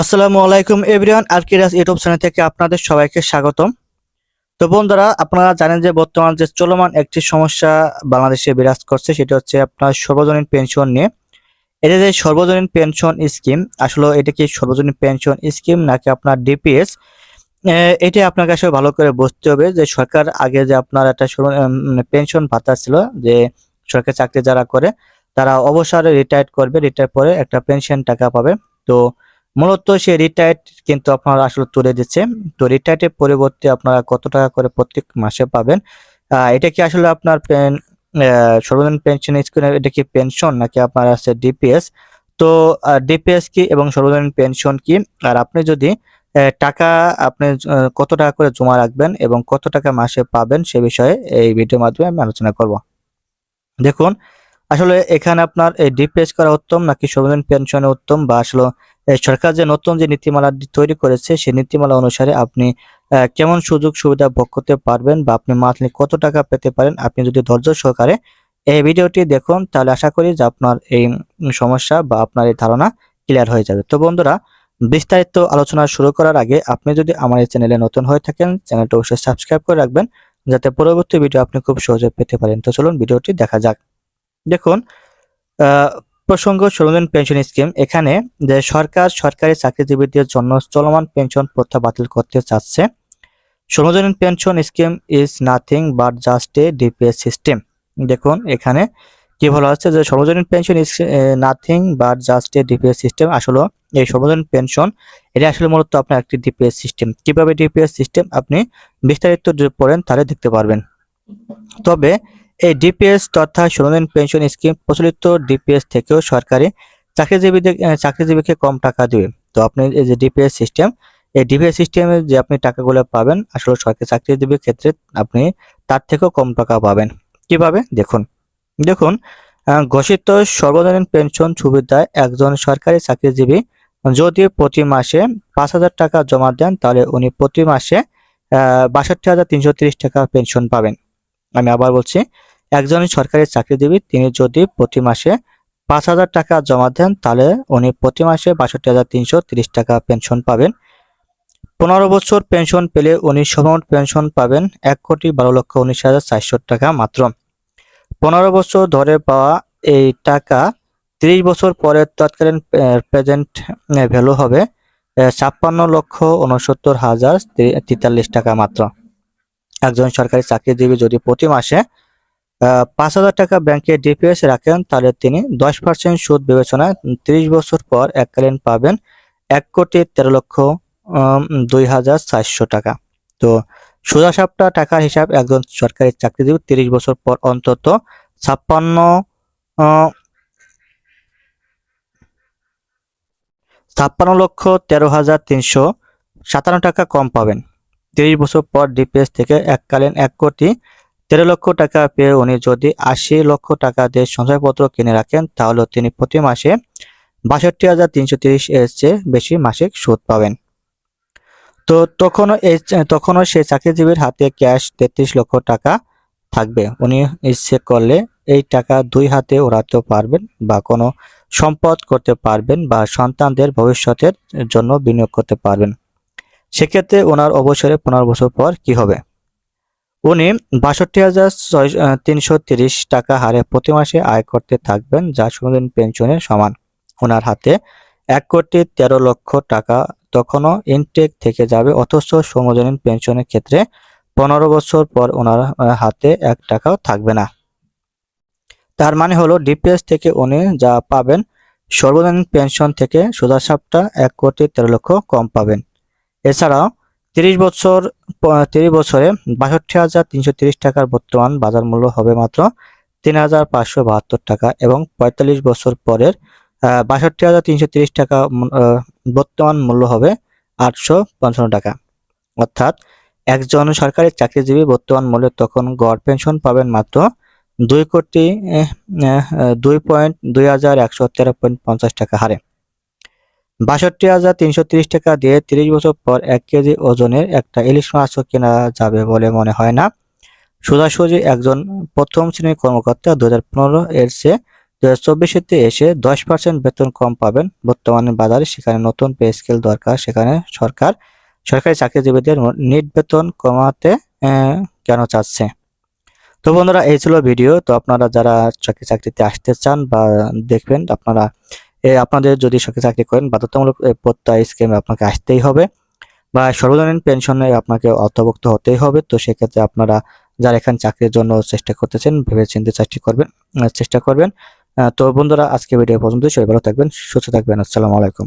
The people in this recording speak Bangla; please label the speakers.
Speaker 1: আসসালামু আলাইকুম এভরিওয়ান, আলকিরাস ইউটিউব চ্যানেল থেকে আপনাদের সবাইকে স্বাগতম। তো বন্ধুরা, আপনারা জানেন যে বর্তমান যে চলমান একটি সমস্যা বাংলাদেশে বিরাজ করছে, সেটা হচ্ছে আপনার সর্বজনীন পেনশন নিয়ে। এটা যে সর্বজনীন পেনশন স্কিম, আসলে এটা কি সর্বজনীন পেনশন স্কিম নাকি আপনার ডিপিএস? এটা আপনাকে আসলে ভালো করে বুঝতে হবে যে সরকার আগে যে আপনার একটা পেনশন ভাতা ছিল, যে সরকারি চাকরি যারা করে, তারা অবসরে রিটায়ার করবে, রিটায়ার পরে একটা পেনশন টাকা পাবে। তো মূলত সে রিটায়ার্ড কিন্তু আপনারা আসলে তুলে দিচ্ছে। তো রিটায়ার্ডের পরিবর্তে আপনারা কত টাকা করে প্রত্যেক মাসে পাবেন? এটা কি আসলে আপনার পেন সর্বজনীন পেনশন স্কিম এটা কি পেনশন নাকি আপনার আছে ডিপিএস তো ডিপিএস কি এবং সর্বজনীন পেনশন কি? আর আপনি যদি টাকা আপনি কত টাকা করে জমা রাখবেন এবং কত টাকা মাসে পাবেন সে বিষয়ে এই ভিডিওর মাধ্যমে আমি আলোচনা করব। দেখুন, আসলে এখানে আপনার এই ডিপিএস করা উত্তম নাকি সর্বজনীন পেনশনে উত্তম বা আসলে সরকার যে নতুন যে নীতিমালা তৈরি করেছে সেই নীতিমালা অনুসারে আপনি কেমন সুযোগ সুবিধা ভোগ করতে পারবেন বা আপনি মান্থলি কত টাকা পেতে পারেন, আপনি যদি ধৈর্য সহকারে এই ভিডিওটি দেখুন, তাহলে আশা করি যে আপনার এই সমস্যা বা আপনার এই ধারণা ক্লিয়ার হয়ে যাবে। তো বন্ধুরা, বিস্তারিত আলোচনা শুরু করার আগে আপনি যদি আমার এই চ্যানেলে নতুন হয়ে থাকেন, চ্যানেলটা অবশ্যই সাবস্ক্রাইব করে রাখবেন, যাতে পরবর্তী ভিডিও আপনি খুব সহজে পেতে পারেন। তো চলুন ভিডিওটি দেখা যাক। দেখুন প্রসঙ্গ সর্বজনীন পেনশন স্কিম। এখানে যে সরকার সরকারি চাকরিজীবীদের জন্য চলমান পেনশন প্রথা বাতিল করতে চাচ্ছে। সর্বজনীন pension scheme is nothing but just a DPS system. দেখুন এখানে কি বলা হচ্ছে যে সর্বজনীন pension is nothing but just a DPS system. আসলে এই সর্বজনীন পেনশন, এটা আসলে মূলত আপনার একটি ডিপিএস সিস্টেম। কীভাবে ডিপিএস সিস্টেম? আপনি বিস্তারিত পড়েন তাহলে দেখতে পারবেন। তবে এই ডিপিএস তথা সর্বজনীন পেনশন স্কিম প্রচলিত ডিপিএস থেকেও সরকারি চাকরিজীবীদের চাকরিজীবীকে কম টাকা দিবে। তো আপনি এই যে ডিপিএস সিস্টেম এই ডিপিএস সিস্টেমে যে আপনি টাকাগুলো পাবেন, আসলে সরকারি চাকরিজীবীর ক্ষেত্রে আপনি তার থেকেও কম টাকা পাবেন। কীভাবে? দেখুন দেখুন ঘোষিত সর্বজনীন পেনশন সুবিধায় একজন সরকারি চাকরিজীবী যদি প্রতি মাসে পাঁচ হাজার টাকা জমা দেন, তাহলে উনি প্রতি মাসে বাষট্টি হাজার তিনশো তিরিশ টাকা পেনশন পাবেন। আমি আবার বলছি একজন সরকারি চাকরিজীবী তিনি যদি প্রতি মাসে পাঁচ হাজার টাকা জমা দেন, তাহলে উনি প্রতি মাসে বাষট্টি হাজার তিনশো তিরিশ টাকা পেনশন পাবেন। পনেরো বছর পেনশন পেলে উনি সমান পেনশন পাবেন এক কোটি বারো লক্ষ উনিশ হাজার চারশো টাকা মাত্র। পনেরো বছর ধরে পাওয়া এই টাকা তিরিশ বছর পরে তৎকালীন প্রেজেন্ট ভ্যালু হবে ছাপ্পান্ন লক্ষ উনসত্তর হাজার তেতাল্লিশ টাকা মাত্র। একজন সরকারি চাকরিজীবী যদি প্রতি মাসে পাঁচ হাজার টাকা ব্যাংকে ডিপিএস রাখেন, তাহলে তিনি দশ পার্সেন্ট সুদ বিবেচনায় তিরিশ বছর পর এককালীন পাবেন এক কোটি তেরো লক্ষ দুই হাজার চারশো টাকা। তো সোজা সাপটা টাকার হিসাব একজন সরকারি চাকরিজীবী তিরিশ বছর পর অন্তত ছাপ্পান্ন ছাপ্পান্ন লক্ষ তেরো হাজার তিনশো সাতান্ন টাকা কম পাবেন। তিরিশ বছর পর ডিপিএস থেকে এককালীন এক কোটি তেরো লক্ষ টাকা পেয়ে উনি যদি আশি লক্ষ টাকা দিয়ে সঞ্চয়পত্র কিনে রাখেন, তাহলে তিনি প্রতি মাসে বাষট্টি হাজার তিনশো তিরিশ এর চেয়ে বেশি মাসিক সুদ পাবেন। তো তখনও এই, তখনও সেই চাকরিজীবীর হাতে ক্যাশ তেত্রিশ লক্ষ টাকা থাকবে। উনি ইচ্ছে করলে এই টাকা দুই হাতে ওড়াতে পারবেন বা কোনো সম্পদ করতে পারবেন বা সন্তানদের ভবিষ্যতের জন্য বিনিয়োগ করতে পারবেন। সেক্ষেত্রে ওনার অবসরে পনেরো বছর পর কি হবে? উনি বাষট্টি হাজার তিনশো তিরিশ টাকা হারে প্রতি মাসে আয় করতে থাকবেন, যা সর্বজনীন পেনশনের সমান। ওনার হাতে এক কোটি তেরো লক্ষ টাকা তখনও ইনটেক থেকে যাবে, অথচ সর্বজনীন পেনশনের ক্ষেত্রে পনেরো বছর পর ওনার হাতে এক টাকাও থাকবে না। তার মানে হলো ডিপিএস থেকে উনি যা পাবেন, সর্বজনীন পেনশন থেকে সোজা সাপটা এক কোটি তেরো লক্ষ কম পাবেন। এছাড়াও তিরিশ বছর তিরিশ বছরে বাষট্টি হাজার তিনশো তিরিশ টাকার বর্তমান বাজার মূল্য হবে মাত্র তিন হাজার পাঁচশো বাহাত্তর টাকা এবং পঁয়তাল্লিশ বছর পরের বাষট্টি হাজার তিনশো তিরিশ টাকা বর্তমান মূল্য হবে আটশো পঞ্চান্ন টাকা। অর্থাৎ একজন সরকারি চাকরিজীবী বর্তমান মূল্যে তখন গড় পেনশন পাবেন মাত্র দুই কোটি দুই পয়েন্ট দুই হাজার একশো তেরো পয়েন্ট পঞ্চাশ টাকা হারে। বাষট্টি হাজার তিনশো তিরিশ টাকা দিয়ে তিরিশ বছর পর এক কেজি ওজনের একটা ইলিশ মাছও কেনা যাবে বলে মনে হয় না। সোজাসুজি একজন প্রথম শ্রেণির কর্মকর্তা দু হাজার পনেরো এর চেয়ে দু হাজার এসে দশ পার্সেন্ট বেতন কম পাবেন। বর্তমানে বাজারে সেখানে নতুন পে স্কেল দরকার। সেখানে সরকার, সরকারি চাকরিজীবীদের নিট বেতন কমাতে কেন চাচ্ছে? তো বন্ধুরা, এই ছিল ভিডিও। তো আপনারা যারা চাকরি, চাকরিতে আসতে চান বা দেখবেন, আপনারা আপনাদের যদি সরকারি চাকরি করেন, বাধ্যতামূলক প্রত্যয় স্কিমে আপনাকে আসতেই হবে বা সর্বজনীন পেনশনে আপনাকে অর্থভুক্ত হতেই হবে। তো সেক্ষেত্রে আপনারা যারা এখানে চাকরির জন্য চেষ্টা করতেছেন ভেবে চিন্তে চেষ্টা করবেন চেষ্টা করবেন। তো বন্ধুরা আজকে ভিডিও পর্যন্ত সবাই ভালো থাকবেন, সুস্থ থাকবেন। আসসালামু আলাইকুম।